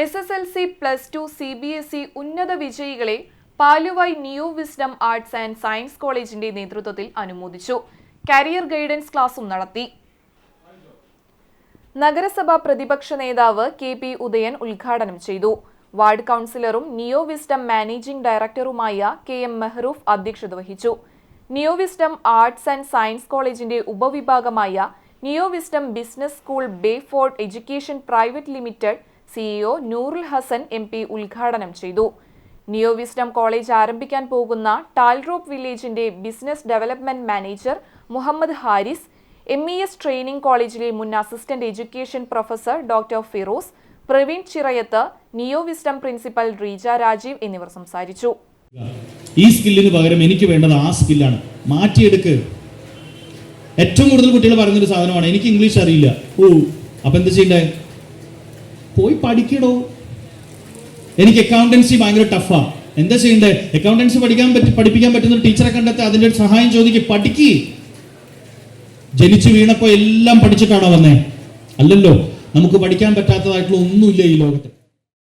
S S L C plus two C B S E ഉന്നത വിജയികളെ Paluvai new wisdom arts and science കോളേജിന്റെ നേതൃത്വത്തിൽ അനുമോദിച്ചു. Career guidance ക്ലാസും നടത്തി. നഗരസഭാ പ്രതിപക്ഷ നേതാവ് കെ പി ഉദയൻ ഉദ്ഘാടനം ചെയ്തു. വാർഡ് കൗൺസിലറും നിയോ വിസ്ഡം മാനേജിംഗ് ഡയറക്ടറുമായ കെ എം മെഹ്റൂഫ് അധ്യക്ഷത വഹിച്ചു. Neo wisdom arts and science കോളേജിന്റെ ഉപവിഭാഗമായ neo wisdom business school Bayford education private limited CEO Noorul Hasan M P ഉദ്ഘാടനം ചെയ്തു. നിയോ കോളേജ് ആരംഭിക്കാൻ പോകുന്ന Talrop വില്ലേജിന്റെ business development manager Muhammad Haris M E S training കോളേജിലെ മുൻ assistant education professor doctor Firoz Praveen Chirayath neo principal Reeja Rajeev എന്നിവർ സംസാരിച്ചു. ഈ സ്കില്ലിന് പകരം എനിക്ക് വേണ്ടത് ആ സ്കില്ലാണ്. മാറ്റിയെടുക്ക്. ഏറ്റവും കൂടുതൽ കുട്ടികൾ പറയുന്നൊരു സാധനമാണ് എനിക്ക് ഇംഗ്ലീഷ് അറിയില്ല. ഓ അപ്പൊ എന്ത് ചെയ്യണ്ടേ? പോയി പഠിക്കടോ? എനിക്ക് അക്കൗണ്ടൻസി ഭയങ്കര ടഫാ എന്താ ചെയ്യണ്ടേ? അക്കൗണ്ടൻസി പഠിക്കാൻ പറ്റി പഠിപ്പിക്കാൻ പറ്റുന്ന ടീച്ചറെ കണ്ടെത്തി അതിന്റെ ഒരു സഹായം ചോദിക്കുക പഠിക്ക്. ജനിച്ചു വീണപ്പോ എല്ലാം പഠിച്ചിട്ടാണോ വന്നേ? അല്ലല്ലോ. നമുക്ക് പഠിക്കാൻ പറ്റാത്തതായിട്ടുള്ള ഒന്നുമില്ല ഈ ലോകത്ത്.